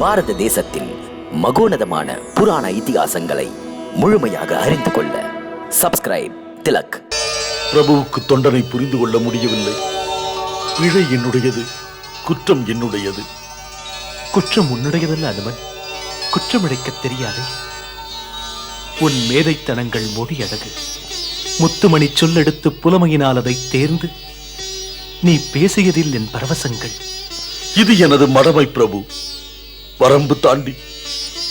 பாரத தேசத்தின் மகோனதமான புராண இதிகாசங்களை முழுமையாக அறிந்து கொள்ள சப்ஸ்கிரைப் திலக். பிரபுவுக்கு தொண்டனை புரிந்து கொள்ள முடியவில்லை. பிழை என்னுடையது குற்றம் என்னுடையது. குற்றம் உன்னுடையதல்ல அனுமன். குற்றமிழைக்கத் தெரியாதே. உன் மேதைத்தனங்கள் மொழி அழகு. முத்துமணி சொல்லெடுத்து புலமையினால் அதை தேர்ந்து நீ பேசியதில் என் பரவசங்கள். இது எனது மடமை பிரபு. வரம்பு தாண்டி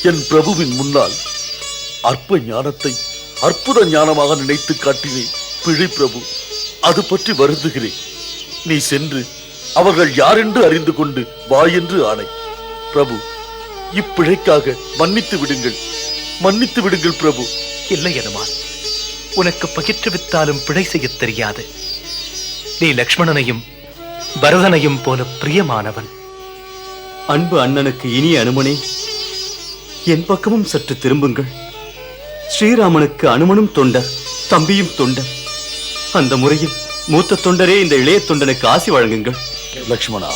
என் பிரபுவின் முன்னால் அற்ப ஞானத்தை அற்புத ஞானமாக நினைத்து காட்டினேன் பிழை பிரபு அது பற்றி வருந்துகிறேன். நீ சென்று அவர்கள் யாரென்று அறிந்து கொண்டு வா என்று ஆணை. பிரபு இப்பிழைக்காக மன்னித்து விடுங்கள். மன்னித்து விடுங்கள் பிரபு. இல்லை அனுமான் உனக்கு பகிற்றுவித்தாலும் பிழை செய்யத் தெரியாது. நீ லக்ஷ்மணனையும் பரதனையும் போல பிரியமானவன். அன்பு அண்ணனுக்கு இனிய அனுமனே என் பக்கமும் சற்று திரும்புங்கள். ஸ்ரீராமனுக்கு அனுமனும் தொண்டர் தம்பியும் தொண்டர். அந்த முறையில் மூத்த தொண்டரே இந்த இளைய தொண்டனுக்கு ஆசி வழங்குங்கள். லக்ஷ்மணா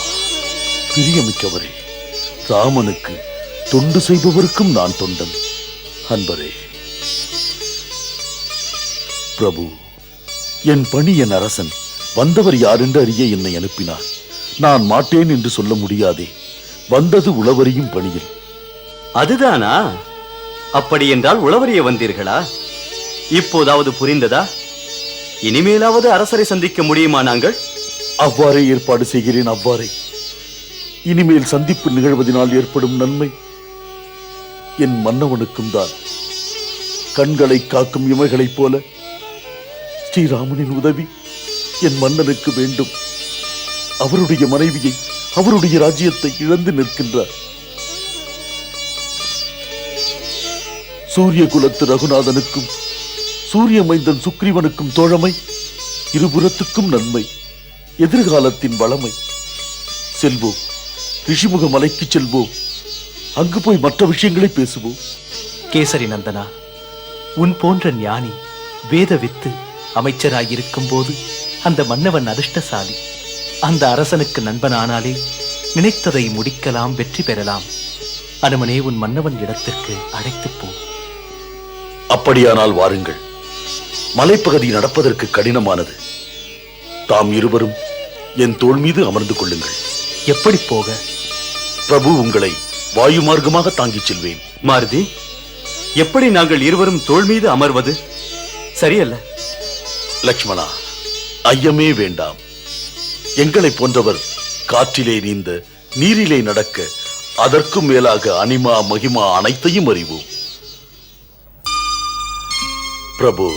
பிரியமிக்கவரே ராமனுக்கு தொண்டு செய்பவருக்கும் நான் தொண்டன். அன்பரே பிரபு என் பணி என் அரசன் வந்தவர் யாரென்று அறிய என்னை அனுப்பினார். நான் மாட்டேன் என்று சொல்ல முடியாதே. வந்தது உளவரியும் பணியில். அதுதானா? அப்படி என்றால் உளவறிய வந்தீர்களா? இப்போதாவது புரிந்ததா? இனிமேலாவது அரசரை சந்திக்க முடியுமா நாங்கள்? அவ்வாறே ஏற்பாடு செய்கிறேன் அவ்வாறே. இனிமேல் சந்திப்பு நிகழ்வதனால் ஏற்படும் நன்மை என் மன்னவனுக்கும் தான். கண்களை காக்கும் இமைகளைப் போல ஸ்ரீராமனின் உதவி என் மன்னனுக்கு வேண்டும். அவருடைய மனைவியை அவருடைய ராஜ்யத்தை இழந்து நிற்கின்றார். சூரிய குலத்து ரகுநாதனுக்கும் சூரிய மைந்தன் சுக்ரீவனுக்கும் தோழமை இருபுறத்துக்கும் நன்மை எதிர்காலத்தின் வளமை. செல்வோம் ரிஷிமுக மலைக்கு செல்வோம். அங்கு போய் மற்ற விஷயங்களை பேசுவோம். கேசரி நந்தனா உன் போன்ற ஞானி வேத வித்து அமைச்சராயிருக்கும் போது அந்த மன்னவன் அதிர்ஷ்டசாலி. அந்த அரசனுக்கு நண்பனானாலே நினைத்ததை முடிக்கலாம் வெற்றி பெறலாம். அனுமனே உன் மன்னவன் இடத்திற்கு அழைத்துப் போ. அப்படியானால் வாருங்கள். மலைப்பகுதி நடப்பதற்கு கடினமானது. தாம் இருவரும் என் தோள் மீது அமர்ந்து கொள்ளுங்கள். எப்படி போக? பிரபு உங்களை வாயு மார்க்கமாக தாங்கிச் செல்வேன். மாருதி எப்படி நாங்கள் இருவரும் தோள் மீது அமர்வது? சரியல்ல. லக்ஷ்மணா ஐயமே வேண்டாம். எங்களை போன்றவர் காற்றிலே நீந்த நீரிலே நடக்க அதற்கும் மேலாக அனிமா மகிமா அனைத்தையும் அறிவோம். பிரபு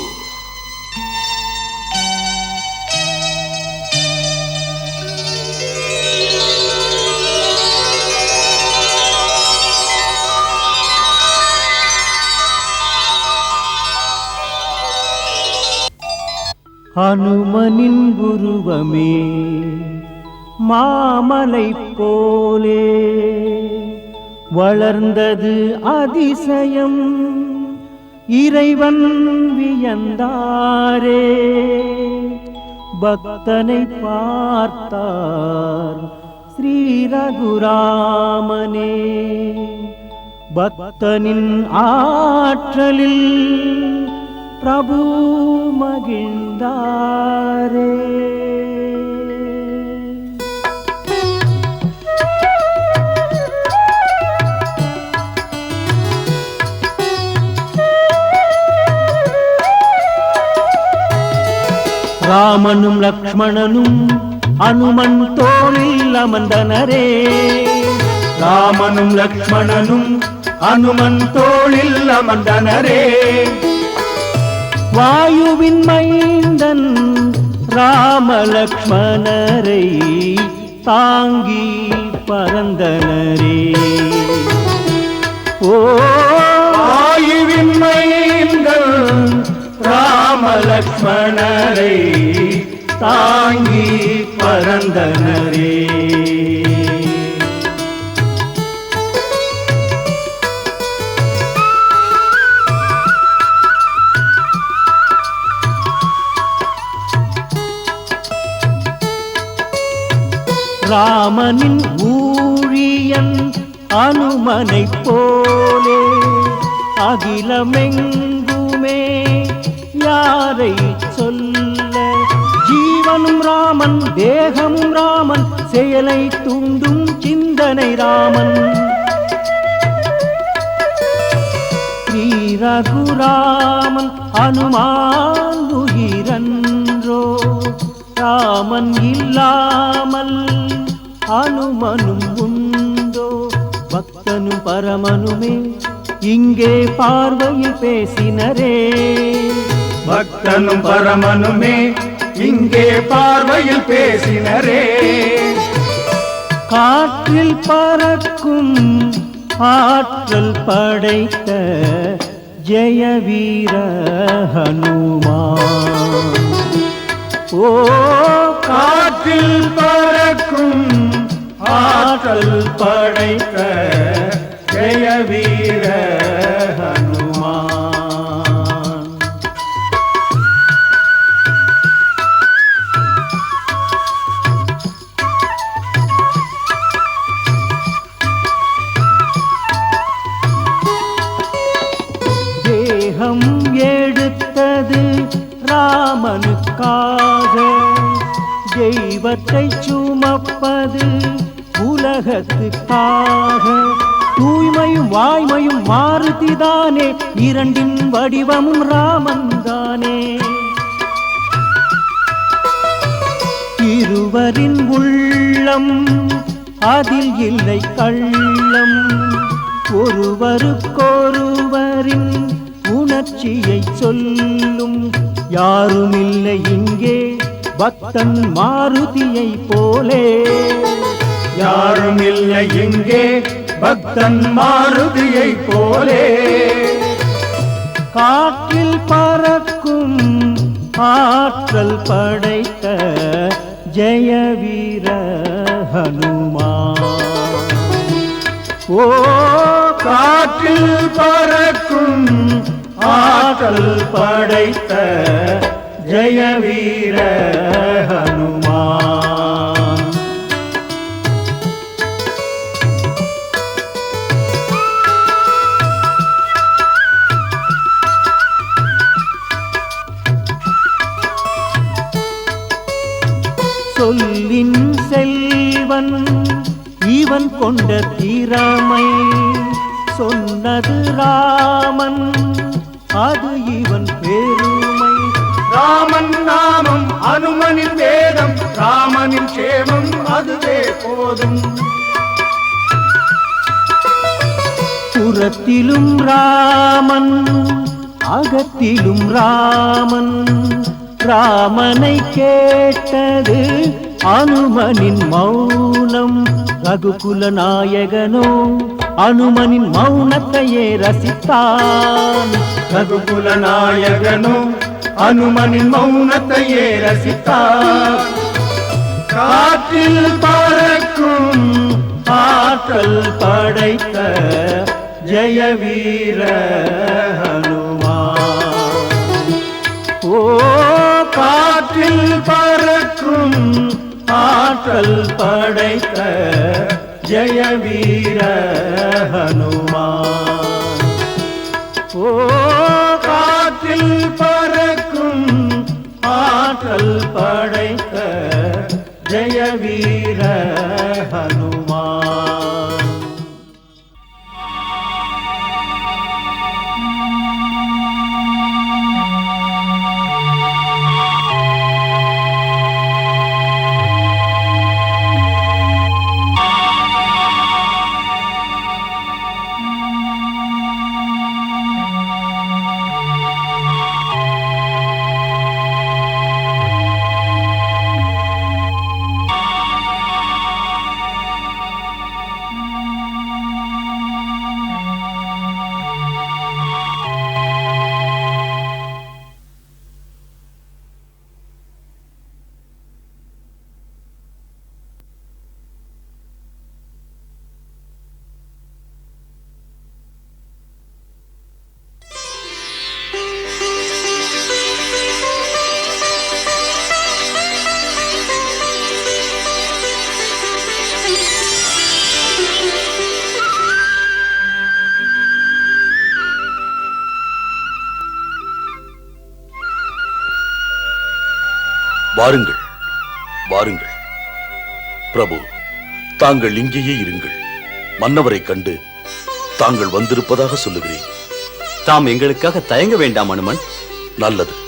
அனுமனின் உருவமே மாமலை போலே. வளர்ந்தது அதிசயம் இறைவன் வியந்தாரே. பக்தனை பார்த்தார் ஸ்ரீ ரகுராமனே பக்தனின் ஆற்றலில் பிரபு மகிழ்ந்தாரே. ராமனும் லக்ஷ்மணனும் அனுமன் தோளில் அமர்ந்தனரே. ராமனும் லக்ஷ்மணனும் அனுமன் தோளில் அமர்ந்தனரே. வாயுவின் மைந்தன் ராமலக்ஷ்மணரை தாங்கி பறந்தனரே ஓ வாயுவின் மைந்தன் ராமலக்ஷ்மணரை தாங்கி பறந்தனரே ராமனின் ஊழியன் அனுமனை போலே. அகிலமெங்குமே யாரை சொல்ல? ஜீவனும் ராமன் தேகமும் ராமன் செயலை தூண்டும் சிந்தனை ராமன். ஸ்ரீ ரகுராமன் அனுமான் உயிரன்றோ ராமன் இல்லாமல் அனுமனும் உண்டோ? பக்தனும் பரமனுமே இங்கே பார்வையில் பேசினரே. பக்தனும் பரமனுமே இங்கே பார்வையில் பேசினரே. காற்றில் பறக்கும் ஆற்றல் படைத்த ஜெய வீர ஹனுமான். ஓ காற்றில் பறக்கும் ஆற்றல் படைத்த ஜெய வீர ஹனுமான். தேகம் எடுத்தது ராமனுக்காக தெய்வத்தை சுமப்பது உலகத்துக்காக தூய்மையும் வாய்மையும் மாருதிதானே இரண்டின் வடிவமும் ராமன் தானே இருவரின் உள்ளம் அதில் இல்லை கள்ளம். ஒருவருக்கொருவரின் உணர்ச்சியை சொல்லும். யாருமில்லை இங்கே பக்தன் மாருதியை போலே. யாரும் இல்லை இங்கே பக்தன் மாருதியை போலே. காற்றில் பறக்கும் ஆற்றல் படைத்த ஜெய வீர ஹனுமான். ஓ காற்றில் பறக்கும் ஆற்றல் படைத்த ஜெய வீர ஹனுமான். சொல்லின் செல்வன் இவன் கொண்ட திறமை சொன்னது ராமன் அது இவன் பெருமை. ராமன் நாமம் அனுமனின் வேதம் ராமனின் சேமம் அதுவே போதும். புறத்திலும் ராமன் அகத்திலும் ராமன் ராமனை கேட்டது அனுமனின் மௌனம். ரகுகுல நாயகனோ அனுமனின் மௌனத்தையே ரசித்தான். ரகுகுல நாயகனோ அனுமனின் மௌனத்தையே ரசித்தான். காற்றில் பறக்கும் ஆற்றல் படைத்த ஜெய வானில் பறக்கும் ஆற்றல் படைத்த ஜெய வீர ஹனுமான். ஓ காற்றில் பறக்கும் ஆற்றல் படைத்த ஜெய வீர ஹனுமான். வாருங்கள் வாருங்கள். பிரபு தாங்கள் இங்கேயே இருங்கள். மன்னவரை கண்டு தாங்கள் வந்திருப்பதாக சொல்லுகிறேன். தாம் எங்களுக்காக தயங்க வேண்டாம் அனுமன். நல்லது.